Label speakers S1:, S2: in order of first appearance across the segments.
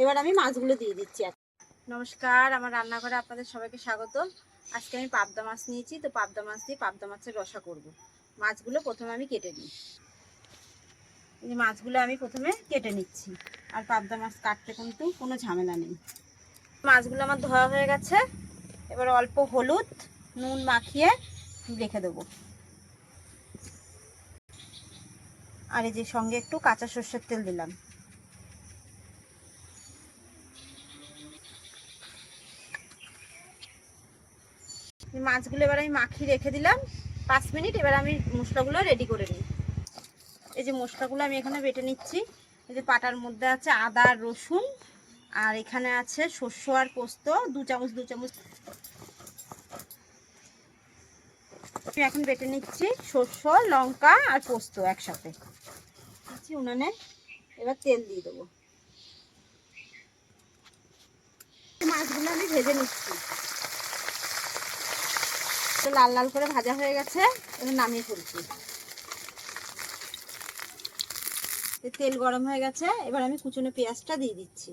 S1: এবার আমি মাছগুলো দিয়ে দিচ্ছি নমস্কার, আমার রান্নাঘরে আপনাদের সবাইকে স্বাগত। আজকে আমি পাবদা মাছ নিয়েছি, তো পাবদা মাছ দিয়ে পাবদা মাছের রসা করব। মাছগুলো প্রথমে আমি কেটে নিই। এই মাছগুলো আমি প্রথমে কেটে নিচ্ছি। আর পাবদা মাছ কাটতে কিন্তু কোনো ঝামেলা নেই। মাছগুলো আমার ধোয়া হয়ে গেছে। এবার অল্প হলুদ, নুন মাখিয়ে রেখে দেবো। আর এই যে সঙ্গে একটু কাঁচা সর্ষের তেল দিলাম। মাছগুলো এবার আমি মাখিয়ে রেখে দিলাম। পাঁচ মিনিট, এবার আমি মশলাগুলো রেডি করে নিই। এই যে মশলাগুলো আমি এখানে বেটে নিচ্ছি। এই যে পাটার মধ্যে আছে আদা, রসুন, আর এখানে আছে শস্য আর পোস্ত, দু চামচ দু চামচ। আমি এখন বেটে নিচ্ছি শস্য লঙ্কা আর পোস্ত একসাথে। দিচ্ছি উনানে। এবার তেল দিয়ে দেবো। মাছগুলো আমি ভেজে নিচ্ছি। তো লাল লাল করে ভাজা হয়ে গেছে, এবার নামিয়ে ফেলছি। তেল গরম হয়ে গেছে, এবার আমি কুচনো পেঁয়াজটা দিয়ে দিচ্ছি।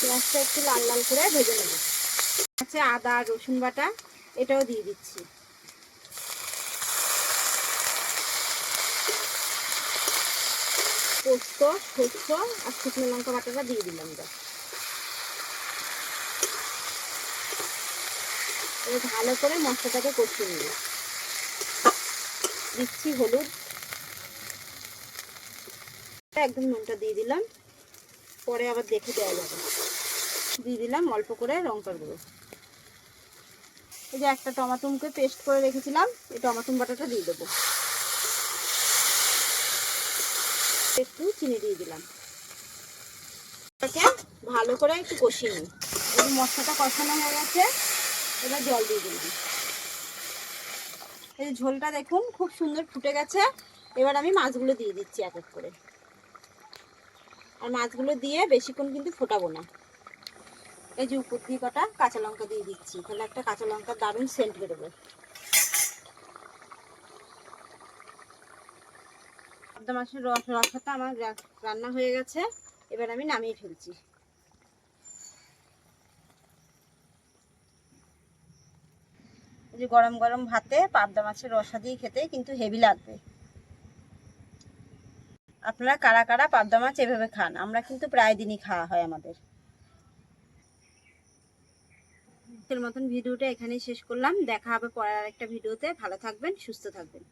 S1: পেঁয়াজটা একটু লাল লাল করে ভেজে নেব। আছে আদা, রসুন বাটা, এটাও দিয়ে দিচ্ছি। পোস্ত শস্য আর শুকনো লঙ্কা বাটাটা দিয়ে দিলাম যা এবার ভালো করে মশলাটাকে কষিয়ে নিব। দিচ্ছি হলুদ। একদম নুনটা দিয়ে দিলাম। পরে আবার দেখে দেওয়া যাবে। দিয়ে দিলাম অল্প করে লঙ্কার গুঁড়ো। এই যে একটা টমাটোমকে পেস্ট করে রেখেছিলাম, এই টমাটোম বাটাটা দিয়ে দেবো। একটু চিনি দিয়ে দিলাম। ভালো করে একটু কষিয়ে নিই। মশলাটা কষানো হয়ে গেছে এবার জল দিয়ে দিলাম। এই যে ঝোলটা দেখুন, খুব সুন্দর ফুটে গেছে। এবার আমি মাছগুলো দিয়ে দিচ্ছি এক এক করে। আর মাছগুলো দিয়ে বেশিক্ষণ কিন্তু ফোটাবো না। এই যে উপর দিয়ে কটা কাঁচা লঙ্কা দিয়ে দিচ্ছি। তাহলে একটা কাঁচা লঙ্কার দারুণ সেন্ট বেরোবে। পাবদা মাছের রস, রসাটা আমার রান্না হয়ে গেছে। এবার আমি নামিয়ে ফেলছি। যে গরম গরম ভাতে, পাবদা মাছের রসা দিয়ে খেতে কিন্তু হেভি লাগবে। আপনারা কারা কারা পাবদা মাছ এভাবে খান? আমরা কিন্তু প্রায় দিনই খাওয়া হয় আমাদের। মতন ভিডিওটা এখানেই শেষ করলাম। দেখা হবে পরের আরেকটা ভিডিওতে। ভালো থাকবেন, সুস্থ থাকবেন।